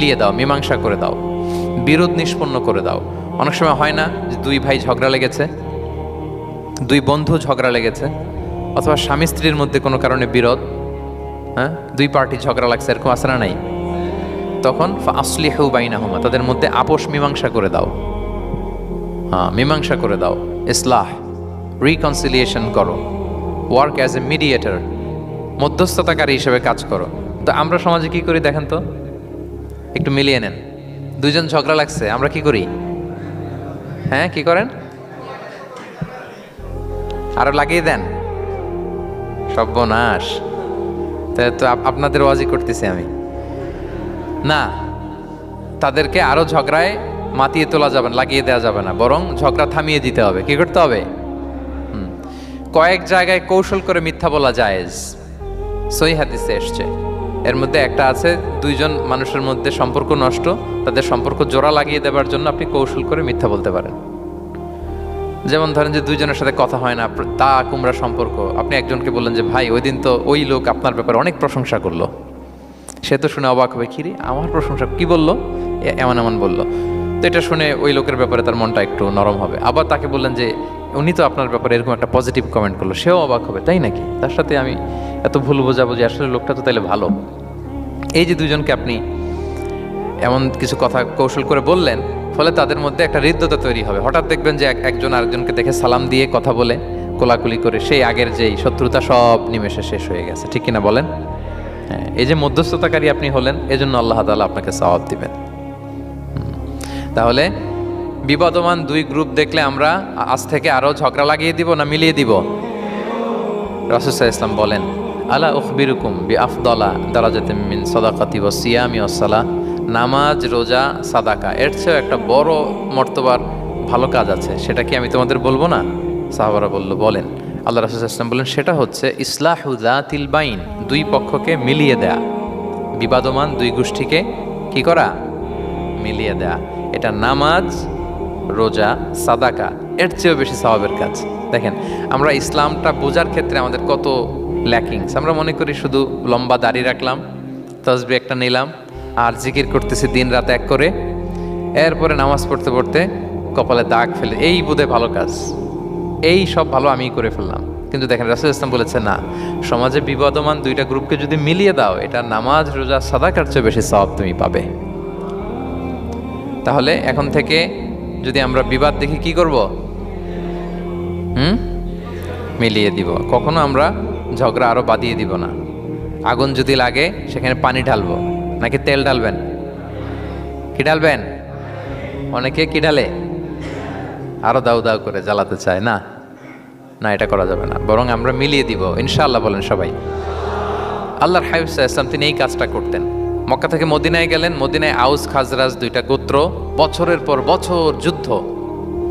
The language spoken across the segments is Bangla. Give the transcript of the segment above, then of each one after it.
মিলিয়ে দাও, মীমাংসা করে দাও, বিরোধ নিষ্পন্ন করে দাও। অনেক সময় হয় না যে দুই ভাই ঝগড়া লেগেছে, দুই বন্ধু ঝগড়া লেগেছে, অথবা স্বামী স্ত্রীর মধ্যে কোনো কারণে বিরোধ হ্যাঁ? দুই পার্টি ঝগড়া লাগছে, এরকম আসে না নাই? তখন আসলি হেউ বাইনা হুমা তাদের মধ্যে আপোষ মীমাংসা করে দাও। হ্যাঁ মীমাংসা করে দাও। ইসলাহ রিকনসিলিয়েশন করো। ওয়ার্ক অ্যাজ এ মিডিয়েটর মধ্যস্থতাকারী হিসেবে কাজ করো। তো আমরা সমাজে কি করি দেখেন তো? একটু মিলিয়ে নেন। দুইজন ঝগড়া লাগছে, আমরা কি করি? হ্যাঁ কি করেন? আরও লাগিয়ে দেন। সর্বনাশ। তা তো আপনাদের ওয়াজি করতেছি আমি। না, তাদেরকে আরও ঝগড়ায় মাতিয়ে তোলা যাবে না, লাগিয়ে দেওয়া যাবে না, বরং ঝগড়া থামিয়ে দিতে হবে। কি করতে হবে। কয়েক জায়গায় কৌশল করে মিথ্যা বলা জায়েজ সই হাদিসে এসছে। এর মধ্যে একটা আছে, দুইজন মানুষের মধ্যে সম্পর্ক নষ্ট, তাদের সম্পর্ক জোড়া লাগিয়ে দেওয়ার জন্য আপনি কৌশল করে মিথ্যা বলতে পারেন। যেমন ধরেন যে দুইজনের সাথে কথা হয় না, তা কুমড়া সম্পর্ক। আপনি একজনকে বললেন যে, ভাই ওই দিন তো ওই লোক আপনার ব্যাপারে অনেক প্রশংসা করল। সে তো শুনে অবাক হবে, কিরে, আমার প্রশংসা কি বলল? এমন এমন বলল। তো এটা শুনে ওই লোকের ব্যাপারে তার মনটা একটু নরম হবে। আবার তাকে বললেন যে, উনি তো আপনার ব্যাপারে এরকম একটা পজিটিভ কমেন্ট করল। সেও অবাক হবে, তাই নাকি? তার সাথে আমি এত ভুল বোঝাবো যে আসলে লোকটা তো তাহলে ভালো। এই যে দুজনকে আপনি এমন কিছু কথা কৌশল করে বললেন, ফলে তাদের মধ্যে একটা হৃদ্যতা তৈরি হবে। হঠাৎ দেখবেন যে এক- একজন আরেকজনকে দেখে সালাম দিয়ে কথা বলে, কোলাকুলি করে সেই আগের যেই শত্রুতা সব নিমেষে শেষ হয়ে গেছে। ঠিক কিনা বলেন? হ্যাঁ এই যে মধ্যস্থতাকারী আপনি হলেন, এজন্য আল্লাহ তাআলা আপনাকে সওয়াব দিবেন। তাহলে বিবাদমান দুই গ্রুপ দেখলে আমরা আজ থেকে আরও ঝগড়া লাগিয়ে দিব না মিলিয়ে দিব? রাসুসাহ ইসলাম বলেন আলা উখবিরুকুম বি আফদলা দারাজাতে মিন সদাকাতি ও সিয়ামি ওসালা নামাজ, রোজা, সাদাকা। এর চেয়েও একটা বড়, মর্তবার, ভালো কাজ আছে। সেটা কি আমি তোমাদের বলব না? সাহাবারা বলল, বলেন। আল্লাহ রাসুল ইসলাম বলেন, সেটা হচ্ছে ইসলাহুদাতিল বাইন, দুই পক্ষকে মিলিয়ে দেয়া। বিবাদমান দুই গোষ্ঠীকে কি করা? মিলিয়ে দেয়া। এটা নামাজ, রোজা, সাদাকা। এর চেয়েও বেশি স্বভাবের কাজ। দেখেন, আমরা ইসলামটা বোঝার ক্ষেত্রে আমাদের কত ল্যাকিংস। আমরা মনে করি শুধু লম্বা দাড়ি রাখলাম, তসবি একটা নিলাম, আর জিকির করতেছি দিন রাত এক করে। এরপরে নামাজ পড়তে পড়তে কপালে দাগ ফেলে। এই বোধে ভালো কাজ। এই সব ভালো আমি করে ফেললাম। কিন্তু দেখেন, রাসুল ইসলাম বলেছে না, সমাজে বিবাদমান দুইটা গ্রুপকে যদি মিলিয়ে দাও, এটা নামাজ, রোজা, সাদাকার চেয়ে বেশি সব তুমি পাবে। তাহলে এখন থেকে যদি আমরা বিবাদ দেখি, কি করব? হুম? মিলিয়ে দিব। কখনো আমরা ঝগড়া আরও বাদিয়ে দিব না। আগুন যদি লাগে, সেখানে পানি ঢালবো। নাকি তেল ঢালবেন? কি ঢালবেন? অনেকে কি ঢালে? আরও দাউ দাউ করে জ্বালাতে চায়, না? না, এটা করা যাবে না। বরং আমরা মিলিয়ে দিব। ইনশাআল্লাহ বলেন সবাই। আল্লাহর হাইফ ইসলাম তিনি এই কাজটা করতেন। মক্কা থেকে মদিনায় গেলেন। মদিনায় আউস, খাজরাজ দুইটা গোত্র, বছরের পর বছর যুদ্ধ।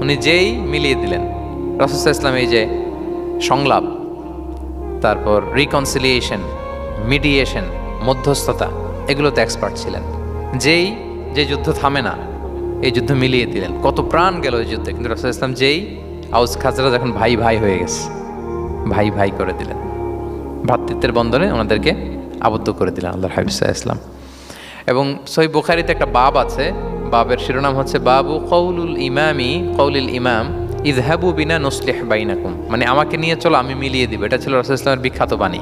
উনি যেই মিলিয়ে দিলেন। রাসুসাহ ইসলাম এই যে সংলাপ তারপর রিকনসিলিয়েশন মিডিয়েশন মধ্যস্থতা এগুলোতে এক্সপার্ট ছিলেন। যেই, যে যুদ্ধ থামে না, এই যুদ্ধ মিলিয়ে দিলেন। কত প্রাণ গেল এই যুদ্ধে। কিন্তু রাসুল ইসলাম যেই আউস খাজরাজ এখন ভাই ভাই হয়ে গেছে, ভাই ভাই করে দিলেন। ভ্রাতৃত্বের বন্ধনে ওনাদেরকে আবদ্ধ করে দিলেন আল্লাহ হাবিসা ইসলাম এবং সই বুখারিতে একটা বাব আছে, বাবের শিরোনাম হচ্ছে বাবু কৌলুল ইমামি কৌলিল ইমাম। ইজহাবু বিনা নসলিহ বাইনাকুম। মানে আমাকে নিয়ে চলো, আমি মিলিয়ে দিব। এটা ছিল রাসুল ইসলামের বিখ্যাত বাণী।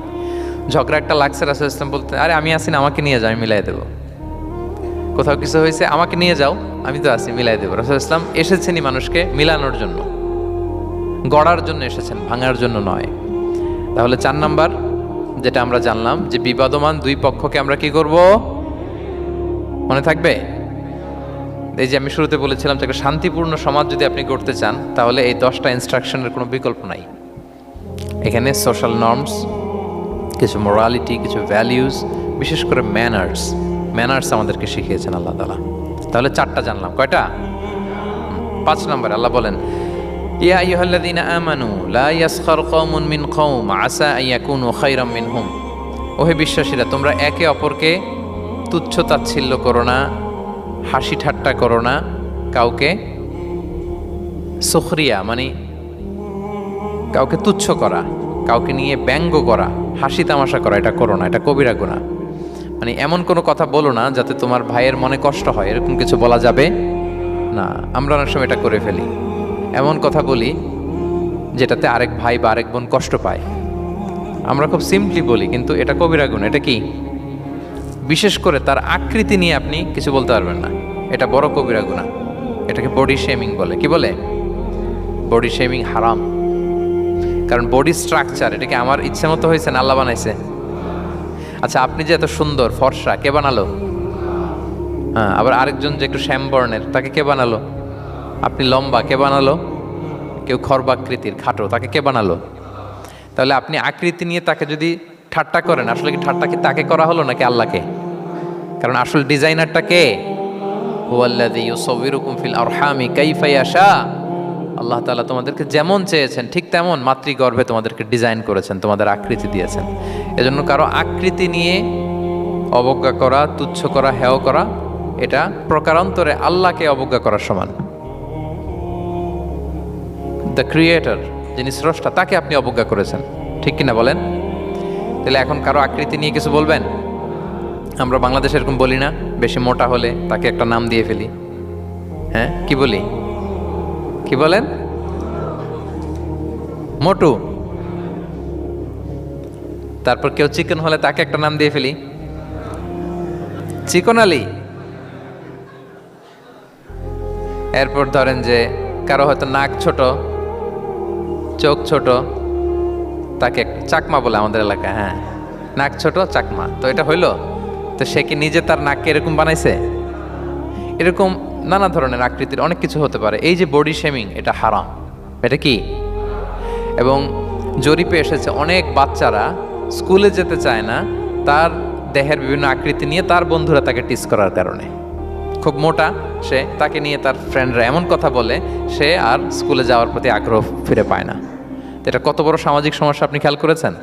ঝগড়া একটা লাগছে, রাসুল ইসলাম বলতে, আরে, আমি আসি না আমাকে নিয়ে যাও, আমি মিলাই দেবো। কোথাও কিছু হয়েছে, আমাকে নিয়ে যাও, আমি তো আছি মিলাই দেবো। রাসুল ইসলাম এসেছেনই মানুষকে মিলানোর জন্য। গড়ার জন্য এসেছেন, ভাঙার জন্য নয়। তাহলে চার নাম্বার, যেটা আমরা জানলাম, যে বিবাদমান দুই পক্ষকে আমরা কি করব? মনে থাকবে? এই যে আমি শুরুতে বলেছিলাম যে একটা শান্তিপূর্ণ সমাজ যদি আপনি করতে চান, তাহলে এই দশটা ইনস্ট্রাকশনের কোনো বিকল্প নাই। এখানে সোশ্যাল নর্মস কিছু মোরালিটি কিছু ভ্যালিউজ বিশেষ করে ম্যানার্স ম্যানার্স আমাদেরকে শিখিয়েছেন আল্লাহ তালা তাহলে চারটা জানলাম। কয়টা? পাঁচ নম্বর, আল্লাহ বলেন, ইয়া আইয়ুহাল্লাযীনা আমানু, লা ইয়াসখার কওমুন মিন কওম, আসা ইয়াকুনু খায়রাম মিনহুম। ওহে বিশ্বাসীরা, তোমরা একে অপরকে তুচ্ছ তাচ্ছিল্য করো না। হাসি ঠাট্টা করো না, কাউকে সুখরিয়া মানে কাউকে তুচ্ছ করা, কাউকে নিয়ে ব্যঙ্গ করা, হাসি তামাশা করা, এটা করো না, এটা কবিরা গুণা মানে এমন কোনো কথা বলো না যাতে তোমার ভাইয়ের মনে কষ্ট হয়, এরকম কিছু বলা যাবে? না, আমরা অনেক সময় এটা করে ফেলি। এমন কথা বলি যেটাতে আরেক ভাই বা আরেক বোন কষ্ট পায়। আমরা খুব সিম্পলি বলি, কিন্তু এটা কবিরা গুণ এটা কি? বিশেষ করে তার আকৃতি নিয়ে আপনি কিছু বলতে পারবেন না। এটা বড় কবিরা গুণা এটাকে বডি শেমিং বলে। কি বলে? বডি শেমিং হারাম। কারণ বডি স্ট্রাকচার এটাকে আমার ইচ্ছে মতো হয়েছে না আল্লাহ বানাইছে? আচ্ছা আপনি যে এত সুন্দর, ফর্সা, কে বানালো? হ্যাঁ আবার আরেকজন যে একটু শ্যাম বর্ণের, তাকে কে বানালো? আপনি লম্বা, কে বানালো? কেউ খর্বাকৃতির খাটো, তাকে কে বানালো? তাহলে আপনি আকৃতি নিয়ে তাকে যদি ঠাট্টা করেন? আসলে কি ঠাট্টা কি তাকে করা হলো নাকি আল্লাহকে? কারণ আসল ডিজাইনারটা কে? ফিল আরহামি কাইফা ইয়াশা। আল্লাহ তালা তোমাদেরকে যেমন চেয়েছেন, ঠিক তেমন মাতৃগর্ভে তোমাদেরকে ডিজাইন করেছেন, তোমাদের আকৃতি দিয়েছেন। এজন্য কারও আকৃতি নিয়ে অবজ্ঞা করা, তুচ্ছ করা, হেয় করা, এটা প্রকারান্তরে আল্লাহকে অবজ্ঞা করার সমান। দ্য ক্রিয়েটর যিনি স্রষ্টা, তাকে আপনি অবজ্ঞা করেছেন। ঠিক কিনা বলেন? তাহলে এখন কারও আকৃতি নিয়ে কিছু বলবেন? আমরা বাংলাদেশে এরকম বলি না, বেশি মোটা হলে তাকে একটা নাম দিয়ে ফেলি। হ্যাঁ কি বলি? কি বলেন? মোটু। তারপর কেউ চিকেন হলে তাকে একটা নাম দিয়ে ফেলি। চিকন আলী। এরপর ধরেন যে কারও হয়তো নাক ছোট, চোখ ছোট তাকে চাকমা বলে আমাদের এলাকায় হ্যাঁ। নাক ছোট, চাকমা। তো এটা হইল? তো সে কি নিজে তার নাককে এরকম বানাইছে? এরকম নানা ধরনের আকৃতির অনেক কিছু হতে পারে। এই যে বডি শেমিং এটা হারাম। এটা কি? এবং জরিপে এসেছে অনেক বাচ্চারা স্কুলে যেতে চায় না, তার দেহের বিভিন্ন আকৃতি নিয়ে তার বন্ধুরা তাকে টিস করার কারণে। খুব মোটা সে, তাকে নিয়ে তার ফ্রেন্ডরা এমন কথা বলে, সে আর স্কুলে যাওয়ার প্রতি আগ্রহ ফিরে পায় না। এটা কত বড় সামাজিক সমস্যা আপনি খেয়াল করেছেন?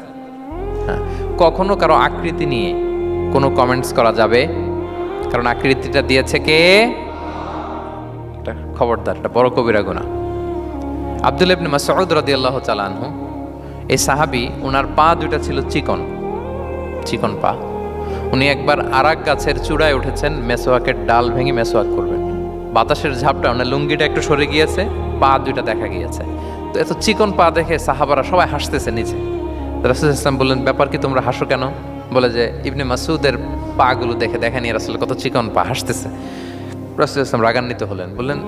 হ্যাঁ। কখনো কারও আকৃতি নিয়ে কোনো কমেন্টস করা যাবে? কারণ আকৃতিটা দিয়েছে কে? খবরদার এটা বড় কবিরা গুণা। আব্দুল ইবনে মাসউদ রাদিয়াল্লাহু তাআলা আনহু, এই সাহাবি ওনার পা দুইটা ছিল চিকন চিকন পা। উনি একবার আরাক গাছের চূড়ায় উঠেছেন, মেসোয়াকের ডাল ভেঙে মেসোয়াক করবেন। বাতাসের ঝাপটা ওনার লুঙ্গিটা একটু সরে গিয়েছে, পা দুইটা দেখা গিয়েছে। তো এত চিকন পা দেখে সাহাবারা সবাই হাসতেছে নিচে। রাসুল ইসলাম বললেন, ব্যাপার কি, তোমরা হাসো কেন? বলে যে, ইবনে মাসুদের পাগুলো দেখে দেখেনি রাসুল, কত চিকন পা হাসতেছে। রাসুল ইসলাম রাগান্বিত হলেন, বললেন,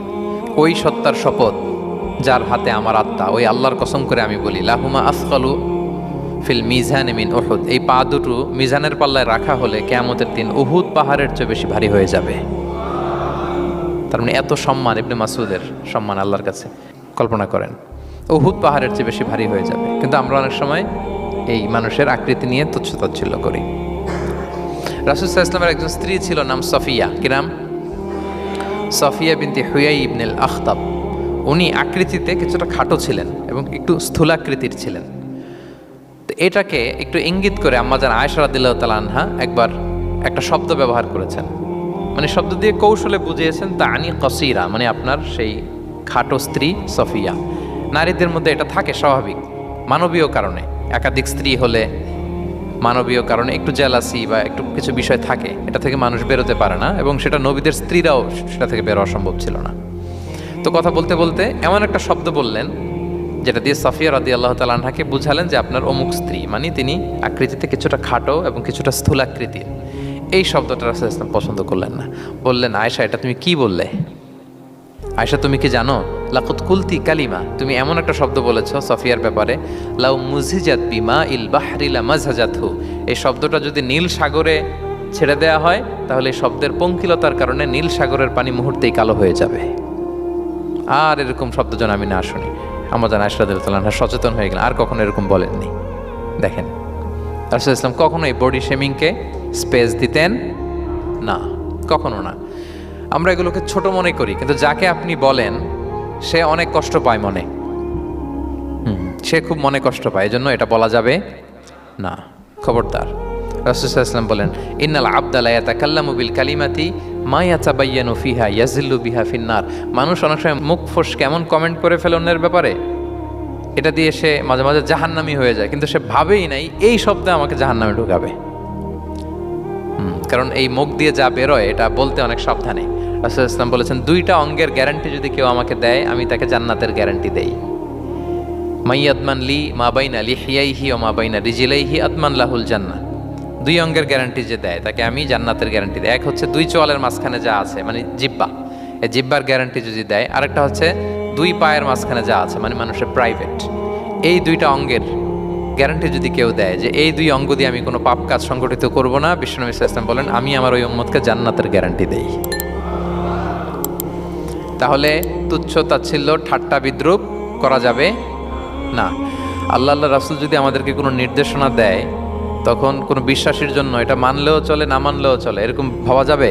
ওই সত্তার শপথ যার হাতে আমার আত্মা, ওই আল্লাহর কসম করে আমি বলি, লাহুমা আসকালু ফিল মিজান মিন ওহুদ এই পা দুটো মিজানের পাল্লায় রাখা হলে কেয়ামতের দিন উহুদ পাহাড়ের চেয়ে বেশি ভারী হয়ে যাবে। তার মানে এত সম্মান ইবনে মাসুদের সম্মান আল্লাহর কাছে। কল্পনা করেন, উহুদ পাহাড়ের চেয়ে বেশি ভারী হয়ে যাবে। কিন্তু আমরা অনেক সময় এই মানুষের আকৃতি নিয়ে তুচ্ছ তাচ্ছিল্য করি রাসুসাহ ইসলামের একজন স্ত্রী ছিল নাম সফিয়া। কি নাম? সফিয়া বিনতি হুয়াই ইবনেল আখতাব উনি আকৃতিতে কিছুটা খাটো ছিলেন এবং একটু স্থূলাকৃতির ছিলেন। তো এটাকে একটু ইঙ্গিত করে আম্মাজান আয়সা রাদিল্লাহ তালা আনহা একবার একটা শব্দ ব্যবহার করেছেন। মানে শব্দ দিয়ে কৌশলে বুঝিয়েছেন তা আনি কসিরা মানে আপনার সেই খাটো স্ত্রী সফিয়া। নারীদের মধ্যে এটা থাকে স্বাভাবিক, মানবীয় কারণে। একাধিক স্ত্রী হলে মানবীয় কারণে একটু জেলাসি বা একটু কিছু বিষয় থাকে, এটা থেকে মানুষ বেরোতে পারে না এবং সেটা নবীদের স্ত্রীরাও সেটা থেকে বেরোয়া সম্ভব ছিল না। তো কথা বলতে বলতে এমন একটা শব্দ বললেন, যেটা দিয়ে সাফিয়া রাদি আল্লাহ তালাহাকে বুঝালেন যে আপনার অমুক স্ত্রী মানে তিনি আকৃতিতে কিছুটা খাটো এবং কিছুটা স্থূলাকৃতির। এই শব্দটা রাসুল ইসলাম পছন্দ করলেন না। বললেন আয়সা এটা তুমি কি বললে? আয়সা তুমি কি জানো? লাকুত কুলতি কালিমা, তুমি এমন একটা শব্দ বলেছ সফিয়ার ব্যাপারে, লাউ মুজিজাত বিমা ইল বাহরিলা মাজহাজাতহু এই শব্দটা যদি নীল সাগরে ছেড়ে দেওয়া হয়, তাহলে এই শব্দের পঙ্কিলতার কারণে নীল সাগরের পানি মুহূর্তেই কালো হয়ে যাবে। আর এরকম শব্দ যেন আমি না শুনি। আমার জানা আশরাদুল্লাহ সচেতন হয়ে গেলেন, আর কখনো এরকম বলেননি। দেখেন, রাসুল ইসলাম কখনো এই বডি শেমিংকে স্পেস দিতেন? না কখনো না। আমরা এগুলোকে ছোট মনে করি কিন্তু যাকে আপনি বলেন সে অনেক কষ্ট পায় মনে। হুম, সে খুব মনে কষ্ট পায় এজন্য এটা বলা যাবে না। খবরদার। রাসুসাল্লাম বলেন ইন্নাল আবদালা ইয়াতাকাল্লামু বিল কালিমাতি মা ইয়াতাবাইয়ানু ফিহা ইয়াজিল্লু বিহা ফিন্নার। মানুষ অনেক সময় মুখ ফোস কেমন কমেন্ট করে ফেলে অন্যের ব্যাপারে? এটা দিয়ে সে মাঝে মাঝে জাহান্নামি হয়ে যায় কিন্তু সে ভাবেই নাই এই শব্দে আমাকে জাহান্নামে ঢুকাবে। কারণ এই মুখ দিয়ে যা বেরোয়, এটা বলতে অনেক সাবধানে। রাসুল ইসলাম বলেছেন, দুইটা অঙ্গের গ্যারান্টি যদি কেউ আমাকে দেয়, আমি তাকে জান্নাতের গ্যারান্টি দেই। মাই আদমান লি মা বাইনা লি হিয়াইহি ও মা বাইনা রিজিলাইহি আদমান লাহুল জান্না দুই অঙ্গের গ্যারান্টি যে দেয়, তাকে আমি জান্নাতের গ্যারান্টি দেয় এক হচ্ছে দুই চোয়ালের মাঝখানে যা আছে মানে জিব্বা। এই জিব্বার গ্যারান্টি যদি দেয়, আরেকটা হচ্ছে দুই পায়ের মাঝখানে যা আছে মানে মানুষের প্রাইভেট এই দুইটা অঙ্গের গ্যারান্টি যদি কেউ দেয় যে এই দুই অঙ্গ দিয়ে আমি কোনো পাপ কাজ সংগঠিত করব না বিশ্বনবী ইসলাম বলেন, আমি আমার ওই উম্মতকে জান্নাতের গ্যারান্টি দেই। তাহলে তুচ্ছ তাচ্ছিল্য, ঠাট্টা বিদ্রুপ করা যাবে? না। আল্লাহ আল্লাহ রাসুল যদি আমাদেরকে কোনো নির্দেশনা দেয়, তখন কোনো বিশ্বাসীর জন্য এটা মানলেও চলে, না মানলেও চলে, এরকম ভাবা যাবে?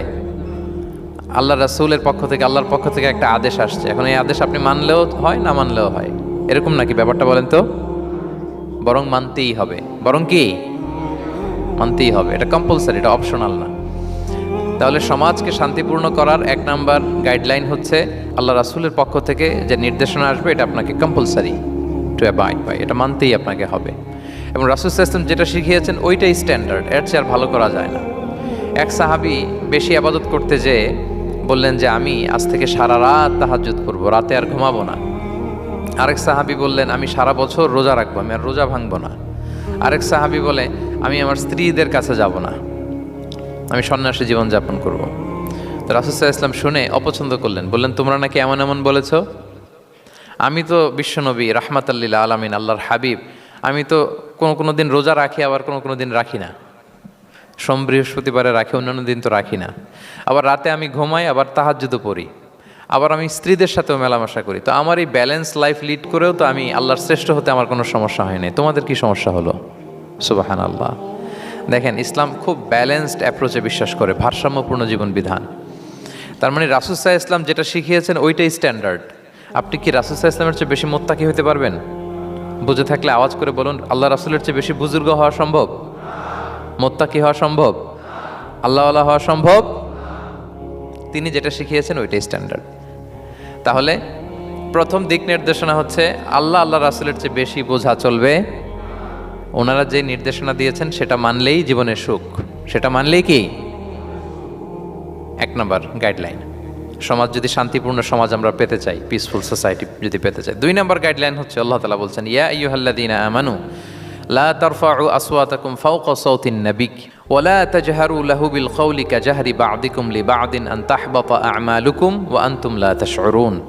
আল্লাহ রাসুলের পক্ষ থেকে, আল্লাহর পক্ষ থেকে একটা আদেশ আসছে। এখন এই আদেশ আপনি মানলেও হয়, না মানলেও হয়? এরকম নাকি ব্যাপারটা বলেন তো? বরং মানতেই হবে। বরং কি? মানতেই হবে। এটা কম্পালসারি এটা অপশনাল না। তাহলে সমাজকে শান্তিপূর্ণ করার এক নাম্বার গাইডলাইন হচ্ছে আল্লাহ রাসুলের পক্ষ থেকে যে নির্দেশনা আসবে, এটা আপনাকে কম্পালসারি টু অ্যাবাইড বাই এটা মানতেই আপনাকে হবে। এবং রাসুল সিস্টেম যেটা শিখিয়েছেন, ওইটাই স্ট্যান্ডার্ড এর চেয়ে আর ভালো করা যায় না। এক সাহাবি বেশি আবাদত করতে যেয়ে বললেন যে, আমি আজ থেকে সারা রাত তাহাজুদ করব, রাতে আর ঘুমাবো না। আরেক সাহাবি বললেন, আমি সারা বছর রোজা রাখব, আমি আর রোজা ভাঙবো না। আরেক সাহাবি বলে, আমি আমার স্ত্রীদের কাছে যাব না, আমি সন্ন্যাসী জীবনযাপন করব। তো রাসুসাহ ইসলাম শুনে অপছন্দ করলেন, বললেন, তোমরা নাকি এমন এমন বলেছ? আমি তো বিশ্বনবী রাহমাতাল্লিল আলমিন, আল্লাহর হাবিব, আমি তো কোনো কোনো দিন রোজা রাখি, আবার কোনো কোনো দিন রাখি না। সোম বৃহস্পতিবারে রাখি, অন্যান্য দিন তো রাখি না। আবার রাতে আমি ঘুমাই, আবার তাহাজ্জুদও পড়ি। আবার আমি স্ত্রীদের সাথেও মেলামেশা করি। তো আমার এই ব্যালেন্স লাইফ লিড করেও তো আমি আল্লাহর শ্রেষ্ঠ হতে আমার কোনো সমস্যা হয়নি তোমাদের কি সমস্যা হলো? সুবাহান আল্লাহ দেখেন, ইসলাম খুব ব্যালেন্সড অ্যাপ্রোচে বিশ্বাস করে, ভারসাম্যপূর্ণ জীবন বিধান। তার মানে রাসুসাহ ইসলাম যেটা শিখিয়েছেন, ওইটাই স্ট্যান্ডার্ড আপনি কি রাসুসাহ ইসলামের চেয়ে বেশি মোত্তাকি হতে পারবেন? বুঝে থাকলে আওয়াজ করে বলুন, আল্লাহ রাসুলের চেয়ে বেশি বুজুর্গ হওয়া সম্ভব? মোত্তাকি হওয়া সম্ভব? আল্লাহওয়ালা হওয়া সম্ভব? তিনি যেটা শিখিয়েছেন, ওইটাই স্ট্যান্ডার্ড তাহলে প্রথম দিক নির্দেশনা হচ্ছে, আল্লাহ আল্লাহ রাসুলের চেয়ে বেশি বোঝা চলবে। ওনারা যে নির্দেশনা দিয়েছেন, সেটা মানলেই জীবনের সুখ। সেটা মানলেই কি? এক নম্বর গাইডলাইন সমাজ যদি শান্তিপূর্ণ সমাজ আমরা পেতে চাই পিসফুল সোসাইটি যদি পেতে চাই। দুই নম্বর গাইডলাইন হচ্ছে, আল্লাহ তালা বলছেন, ইয়া ইয়ুহাল্লাদিনা আমানু, লা তারফাউ আসওয়াতাকুম ফাওকা সাওতিন নাবিক ওয়ালা তাজহারু লাহু বিল কওলি কাজাহরি বা'দিকুম লিবা'দিন আন তাহবাতা আ'মালুকুম ওয়া আনতুম লা তাশউরুন।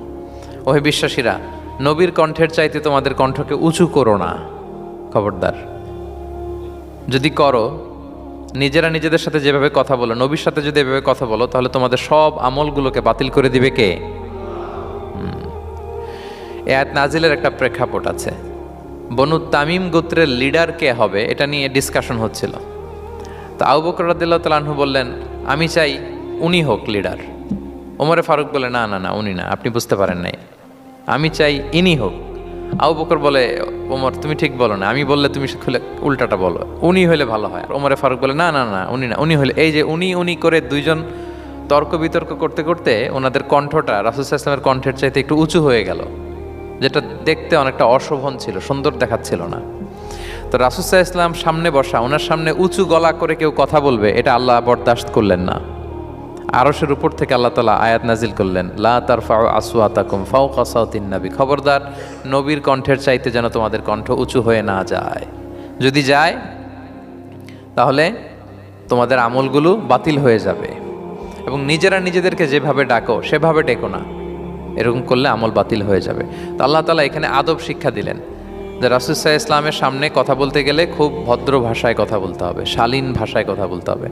ওহে বিশ্বাসীরা, নবীর কণ্ঠের চাইতে তোমাদের কণ্ঠকে উঁচু করো না, খবরদার। যদি করো, নিজেরা নিজেদের সাথে যেভাবে কথা বলো, নবীর সাথে যদি এভাবে কথা বলো, তাহলে তোমাদের সব আমলগুলোকে বাতিল করে দিবে কে? হুম। এ আয়াত নাজিলের একটা প্রেক্ষাপট আছে। বনু তামিম গোত্রের লিডার কে হবে, এটা নিয়ে ডিসকাশন হচ্ছিল। তো আবু বকর রাদিল্লাহ তালাহু বললেন, আমি চাই উনি হোক লিডার ওমরে ফারুক বলে, না না না, উনি না, আপনি বুঝতে পারেন নাই। আমি চাই ইনি হোক। আবু বকর বলে, ওমর, তুমি ঠিক বলো না, আমি বললে তুমি খুলে উল্টাটা বলো, উনি হলে ভালো হয়। ওমরে ফারুক বলে, না না না, উনি না, উনি হলে এই যে উনি উনি করে দুইজন তর্ক বিতর্ক করতে করতে ওনাদের কণ্ঠটা রাসুল ইসলামের কণ্ঠের চাইতে একটু উঁচু হয়ে গেল, যেটা দেখতে অনেকটা অশোভন ছিল, সুন্দর দেখাচ্ছিল না। তো রাসুসাহ ইসলাম সামনে বসা, ওনার সামনে উঁচু গলা করে কেউ কথা বলবে, এটা আল্লাহ বরদাস্ত করলেন না। আরশের উপর থেকে আল্লাহ তালা আয়াত নাজিল করলেন, লা তার ফাও আসুয়াতাকুম ফাও কাসাউদ্দিন নবী খবরদার, নবীর কণ্ঠের চাইতে যেন তোমাদের কণ্ঠ উঁচু হয়ে না যায়। যদি যায়, তাহলে তোমাদের আমলগুলো বাতিল হয়ে যাবে। এবং নিজেরা নিজেদেরকে যেভাবে ডাকো, সেভাবে ডেকো না। এরকম করলে আমল বাতিল হয়ে যাবে। তো আল্লাহ তালা এখানে আদব শিক্ষা দিলেন। যে রাসুসাহ ইসলামের সামনে কথা বলতে গেলে খুব ভদ্র ভাষায় কথা বলতে হবে, শালীন ভাষায় কথা বলতে হবে।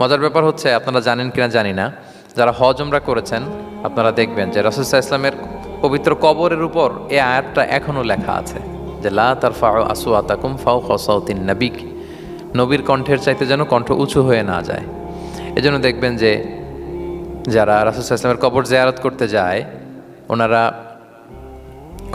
মজার ব্যাপার হচ্ছে, আপনারা জানেন কিনা জানি না, যারা হজ উমরা করেছেন, আপনারা দেখবেন যে রাসুসাহ ইসলামের পবিত্র কবরের উপর এ আয়াতটা এখনও লেখা আছে, যে লা তার ফাও আসু আতাকুম ফাও খসাউদ্দিন নাবিক। নবীর কণ্ঠের চাইতে যেন কণ্ঠ উঁচু হয়ে না যায়। এজন্য দেখবেন যে যারা রাসুসাহ ইসলামের কবর জেয়ারত করতে যায়, ওনারা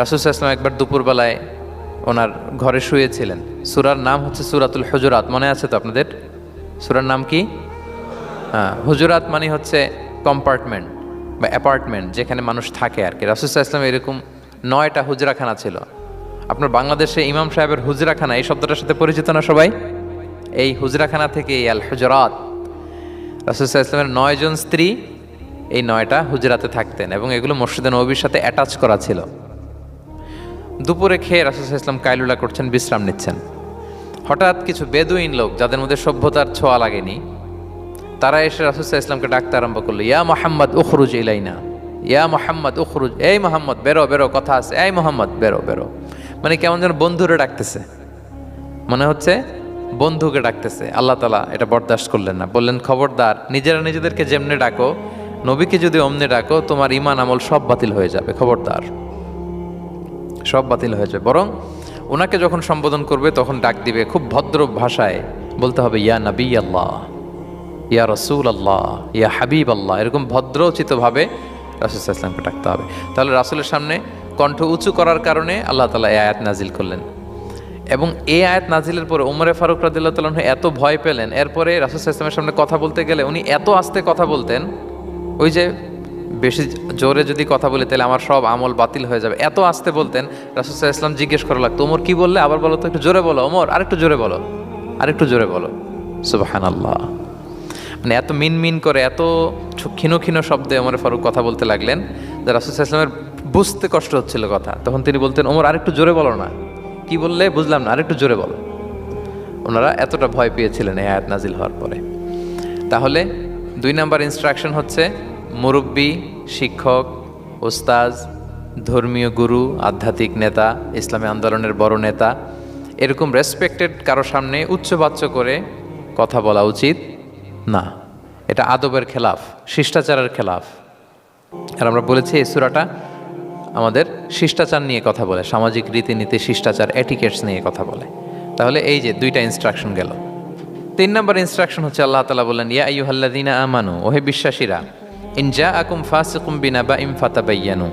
রাসুসাহ ইসলাম একবার দুপুরবেলায় ওনার ঘরে শুয়েছিলেন। সুরার নাম হচ্ছে সুরাতুল হজরাত, মনে আছে তো আপনাদের? সুরার নাম কি? হ্যাঁ হুজুরাত মানে হচ্ছে কম্পার্টমেন্ট বা অ্যাপার্টমেন্ট যেখানে মানুষ থাকে আর কি রাসুসাহ ইসলাম এরকম নয়টা হুজরাখানা ছিল। আপনার বাংলাদেশে ইমাম সাহেবের হুজরাখানা, এই শব্দটার সাথে পরিচিত না সবাই? এই হুজরাখানা থেকে এই আল হুজরাত রাসুসাহ ইসলামের নয়জন স্ত্রী এই নয়টা হুজরাতে থাকতেন এবং এগুলো মসজিদে নবীর সাথে অ্যাটাচ করা ছিল। দুপুরে খেয়ে রাসুসাহ ইসলাম কাইলুলা করছেন, বিশ্রাম নিচ্ছেন। হঠাৎ কিছু বেদুইন লোক, যাদের মধ্যে সভ্যতার ছোঁয়া লাগেনি, তারা এসে রাসুসাহ ইসলামকে ডাকতে আরম্ভ করল, ইয়া মোহাম্মদ, উখরুজ ইলাইনা। ইয়া মোহাম্মদ, উখরুজ। এই মোহাম্মদ, বেরো বেরো, কথা আছে। এই মোহাম্মদ, বেরো বেরো। মানে কেমন যেন বন্ধুরে ডাকতেছে। মনে হচ্ছে বন্ধুকে ডাকতেছে। আল্লাহ তালা এটা বরদাস্ত করলেন না। বললেন, খবরদার, নিজেরা নিজেদেরকে যেমনে ডাকো, নবীকে যদি অমনে ডাকো, তোমার ইমান আমল সব বাতিল হয়ে যাবে। খবরদার। সব বাতিল হয়ে যাবে বরং ওনাকে যখন সম্বোধন করবে, তখন ডাক দিবে খুব ভদ্র ভাষায়, বলতে হবে, ইয়া নবী আল্লাহ ইয়া রসুল আল্লাহ ইয়া হাবিব আল্লাহ এরকম ভদ্রোচিতভাবে রাসুল ইসলামকে ডাকতে হবে। তাহলে রাসুলের সামনে কণ্ঠ উঁচু করার কারণে আল্লাহ তালা এই আয়াত নাজিল করলেন। এবং এই আয়াত নাজিলের পরে উমরে ফারুক রাদিল্লাহ তালন এত ভয় পেলেন। এরপরে রাসুল ইসলামের সামনে কথা বলতে গেলে উনি এত আস্তে কথা বলতেন, ওই যে বেশি জোরে যদি কথা বলি, তাহলে আমার সব আমল বাতিল হয়ে যাবে। এত আস্তে বলতেন রাসুসাহ ইসলাম জিজ্ঞেস করা লাগতো, ওমর, কি বললে? আবার বলো তো, একটু জোরে বলো, ওমর, আরেকটু জোরে বলো, আরেকটু জোরে বলো। সুবাহান আল্লাহ মানে এত মিন মিন করে, এত ক্ষীণ ক্ষীণ শব্দে ওমর ফারুক কথা বলতে লাগলেন যে রাসুসাহ ইসলামের বুঝতে কষ্ট হচ্ছিল কথা। তখন তিনি বলতেন, ওমর, আরেকটু জোরে বলো না। কি বললে? বুঝলাম না, আরেকটু জোরে বলো। ওনারা এতটা ভয় পেয়েছিলেন এই আয়াত নাজিল হওয়ার পরে। তাহলে দুই নাম্বার ইনস্ট্রাকশন হচ্ছে মুরব্বী, শিক্ষক, ওস্তাজ, ধর্মীয় গুরু, আধ্যাত্মিক নেতা, ইসলামী আন্দোলনের বড় নেতা, এরকম রেসপেক্টেড কারও সামনে উচ্চবাচ্য করে কথা বলা উচিত না। এটা আদবের খেলাফ, শিষ্টাচারের খেলাফ। আর আমরা বলেছি এই সুরাটা আমাদের শিষ্টাচার নিয়ে কথা বলে, সামাজিক রীতিনীতি, শিষ্টাচার এটিকেটস নিয়ে কথা বলে। তাহলে এই যে দুইটা ইনস্ট্রাকশন গেল। তিন নম্বর ইনস্ট্রাকশন হচ্ছে আল্লাহ তালা বললেন, ইয়া আইয়ুহাল্লাযীনা আমানু ওহে বিশ্বাসীরা ইন জা আকুম ফাসিকুম বিনা বা ইম ফাতাবাইয়ানু।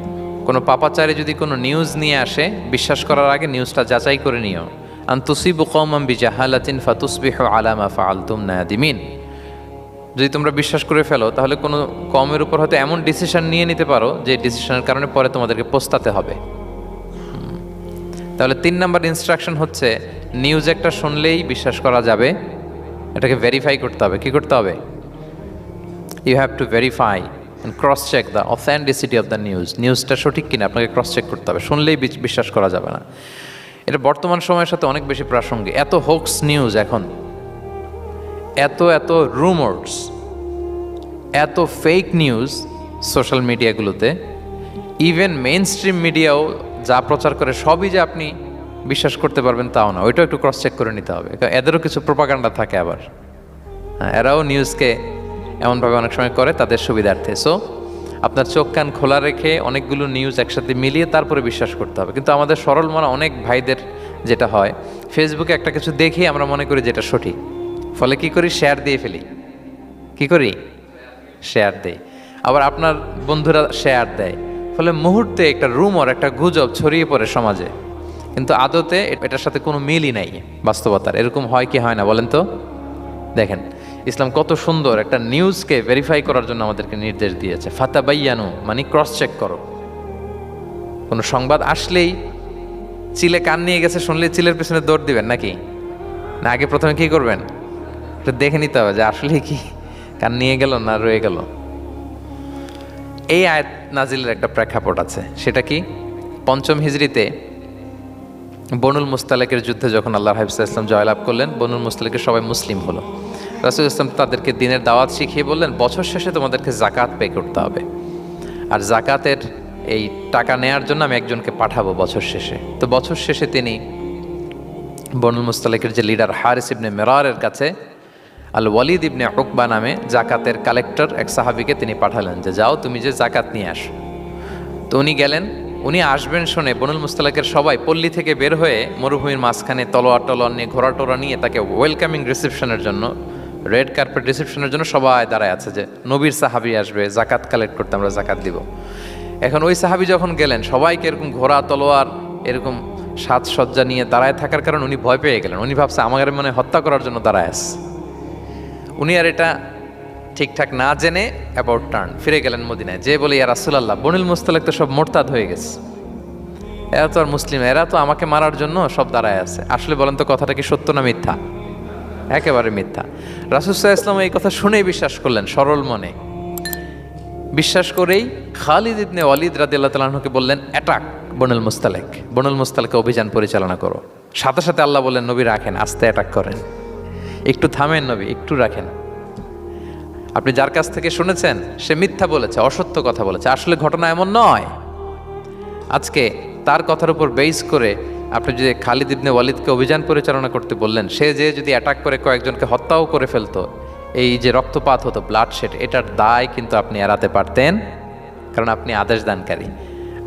কোনো পাপাচারে যদি কোনো নিউজ নিয়ে আসে, বিশ্বাস করার আগে নিউজটা যাচাই করে নিও। আন তুসিবু কওমান বিজাহালাতিন ফাতুসবিহু আলা মা ফাআলতুম নাদিমিন। যদি তোমরা বিশ্বাস করে ফেলো, তাহলে কোনো কমের উপর হয়তো এমন ডিসিশন নিয়ে নিতে পারো, যে ডিসিশনের কারণে পরে তোমাদেরকে পোস্তাতে হবে। তাহলে তিন নাম্বার ইনস্ট্রাকশন হচ্ছে, নিউজ একটা শুনলেই বিশ্বাস করা যাবে। এটাকে ভেরিফাই করতে হবে। কি করতে হবে? You have to verify cross check the authenticity of the news নিউজটা সঠিক কিনা আপনাকে ক্রস চেক করতে হবে। শুনলেই বিশ্বাস করা যাবে না। এটা বর্তমান সময়ের সাথে অনেক বেশি প্রাসঙ্গিক। এত হোক্স নিউজ এখন। এত এত রুমার্স এত ফেক নিউজ সোশ্যাল মিডিয়াগুলোতে ইভেন মেইন স্ট্রিম মিডিয়াও যা প্রচার করে সবই যে আপনি বিশ্বাস করতে পারবেন তাও না। ওইটাও একটু ক্রস চেক করে নিতে হবে। এদেরও কিছু প্রোপাগান্ডা থাকে আবার। হ্যাঁ, এরাও নিউজকে এমনভাবে অনেক সময় করে তাদের সুবিধার্থে। সো আপনার চোখ, কান খোলা রেখে অনেকগুলো নিউজ একসাথে মিলিয়ে তারপরে বিশ্বাস করতে হবে। কিন্তু আমাদের সরল মনে অনেক ভাইদের যেটা হয় ফেসবুকে একটা কিছু দেখি আমরা মনে করি যেটা সঠিক। ফলে কি করি? শেয়ার দিয়ে ফেলি। কি করি? শেয়ার দেই। আবার আপনার বন্ধুরা শেয়ার দেয়। ফলে মুহূর্তে একটা রুমর একটা গুজব ছড়িয়ে পড়ে সমাজে। কিন্তু আদতে এটার সাথে কোনো মিলই নাই বাস্তবতার। এরকম হয় কি হয় না বলেন তো? দেখেন ইসলাম কত সুন্দর একটা নিউজকে ভেরিফাই করার জন্য আমাদেরকে নির্দেশ দিয়েছে। ফাতা বাইয়ানু মানে ক্রস চেক করো। কোনো সংবাদ আসলেই চিলে কান নিয়ে গেছে শুনলে চিলের পেছনে দৌড় দিবেন নাকি? না, আগে প্রথমে কি করবেন? একটু দেখে নিতে হবে যে আসলে কি কান নিয়ে গেল না রয়ে গেল। এই আয়াত নাজিলের একটা প্রেক্ষাপট আছে। সেটা কি? পঞ্চম হিজড়িতে বনুল মুস্তালেকের যুদ্ধে যখন আল্লাহ হাফিজ ইসলাম জয়লাভ করলেন, বনুল মুস্তালেকের সবাই মুসলিম হলো। রাসুল ইসলাম তাদেরকে দিনের দাওয়াত শিখিয়ে বললেন, বছর শেষে তোমাদেরকে জাকাত পে করতে হবে। আর জাকাতের এই টাকা নেয়ার জন্য আমি একজনকে পাঠাবো বছর শেষে। তো বছর শেষে তিনি বনুল মুস্তালেকের যে লিডার হারিস ইবনে মেরারের কাছে আল ওয়ালিদ ইবনে উকবা নামে জাকাতের কালেক্টর এক সাহাবিকে তিনি পাঠালেন যে, যাও, তুমি যে জাকাত নিয়ে আসো। তো উনি গেলেন, উনি আসবেন শুনে বনুল মুস্তালাকের সবাই পল্লী থেকে বের হয়ে মরুভূমির মাঝখানে তলোয়ার টলোয়ার নিয়ে ঘোড়া টোরা নিয়ে তাকে ওয়েলকামিং রিসেপশনের জন্য রেড কার্পেট রিসেপশনের জন্য সবাই দাঁড়ায় আছে যে, নবীর সাহাবি আসবে জাকাত কালেক্ট করতে আমরা জাকাত দিব। এখন ওই সাহাবি যখন গেলেন, সবাইকে এরকম ঘোড়া, তলোয়ার, এরকম সাজসজ্জা নিয়ে দাঁড়ায় থাকার কারণে উনি ভয় পেয়ে গেলেন। উনি ভাবছে আমাদের মনে হত্যা করার জন্য দাঁড়ায় আছে। উনি আর এটা ঠিকঠাক না জেনে অ্যাবাউট টার্ন ফিরে গেলেন মদিনায়। যে বলে, ইয়া রাসুলাল্লাহ, বনিল মুস্তালেক তো সব মোরতাদ হয়ে গেছে। এরা তো আর মুসলিম, এরা তো আমাকে মারার জন্য সব দাঁড়ায় আছে। আসলে বলেন তো, কথাটা কি সত্য না মিথ্যা? একেবারে মিথ্যা। রাসুসাহ ইসলাম এই কথা শুনেই বিশ্বাস করলেন, সরল মনে। বিশ্বাস করেই খালিদ ইবনে ওয়ালিদ রাদিয়াল্লাহু তাআলাকে বললেন অ্যাটাক বনুল মুস্তালেক। বনুল মুস্তালেকে অভিযান পরিচালনা করো। সাথে সাথে আল্লাহ বললেন, নবী রাখেন, আস্তে অ্যাটাক করেন। একটু থামেন নবী, একটু রাখেন। আপনি যার কাছ থেকে শুনেছেন, সে মিথ্যা বলেছে, অসত্য কথা বলেছে। আসলে ঘটনা এমন নয়। আজকে তার কথার উপর বেস করে আপনি যদি খালিদ ইবনে ওয়ালিদকে অভিযান পরিচালনা করতে বললেন, সে যে যদি অ্যাটাক করে কয়েকজনকে হত্যাও করে ফেলতো, এই যে রক্তপাত হতো ব্লাড শেড এটার দায় কিন্তু আপনি এড়াতে পারতেন, কারণ আপনি আদেশ দানকারী।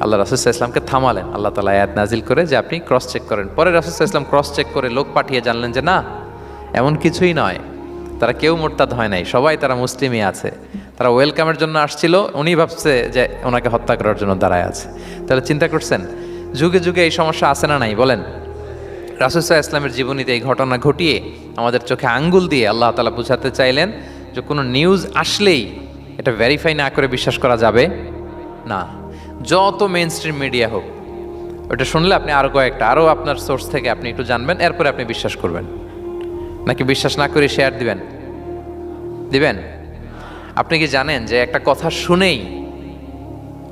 আল্লাহ রাসুসাহ ইসলামকে থামালেন। আল্লাহ তালা আয়াত নাজিল করে যে আপনি ক্রস চেক করেন। পরে রাসুসাহ ইসলাম ক্রস চেক করে লোক পাঠিয়ে জানলেন যে, না, এমন কিছুই নয়। তারা কেউ মোরতাদ হয় নাই। সবাই তারা মুসলিমই আছে। তারা ওয়েলকামের জন্য আসছিল। উনি ভাবছে যে ওনাকে হত্যা করার জন্য দাঁড়ায় আছে। তাহলে চিন্তা করছেন যুগে যুগে এই সমস্যা আছে না নাই? বলেন। রাসুসাহ ইসলামের জীবনীতে এই ঘটনা ঘটিয়ে আমাদের চোখে আঙ্গুল দিয়ে আল্লাহ তালা বুঝাতে চাইলেন যে কোনো নিউজ আসলেই এটা ভেরিফাই না করে বিশ্বাস করা যাবে না। যত মেন স্ট্রিম মিডিয়া হোক, ওটা শুনলে আপনি আরও কয়েকটা আরও আপনার সোর্স থেকে আপনি একটু জানবেন, এরপরে আপনি বিশ্বাস করবেন। নাকি বিশ্বাস না করে শেয়ার দিবেন? দিবেন? আপনি কি জানেন যে একটা কথা শুনেই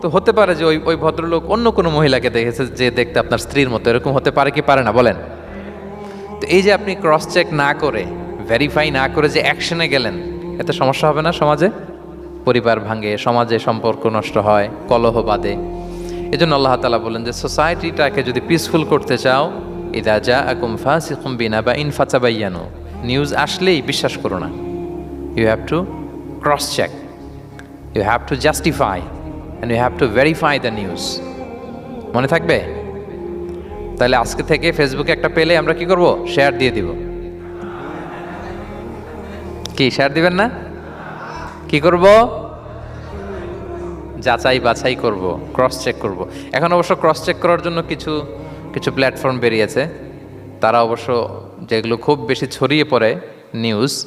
তো হতে পারে যে ওই ওই ভদ্রলোক অন্য কোনো মহিলাকে দেখেছে যে দেখতে আপনার স্ত্রীর মতো, এরকম হতে পারে কি পারে না? বলেন। তো এই যে আপনি ক্রস চেক না করে ভেরিফাই না করে যে অ্যাকশনে গেলেন, এতে সমস্যা হবে না সমাজে? পরিবার ভাঙে, সমাজে সম্পর্ক নষ্ট হয়, কলহ বাদে এই জন্য আল্লাহ তালা বলেন যে সোসাইটিটাকে যদি পিসফুল করতে চাও, ইদা যা আকুম ফাসিকুম বিনা বা ইনফাচা বাইয়ানো নিউজ আসলেই বিশ্বাস করো না। You have to cross check you have to justify and you have to verify the news মনে থাকবে? তাহলে আজকে থেকে ফেসবুকে একটা পেলে আমরা কি করব? শেয়ার দিয়ে দিব। কি শেয়ার দিবেন না? কি করব? যাচাই বাছাই করব ক্রস চেক করব। এখন অবশ্য ক্রস চেক করার জন্য কিছু কিছু প্ল্যাটফর্ম বেরিয়েছে। তারা অবশ্য যেগুলো খুব বেশি ছড়িয়ে পড়ে নিউজ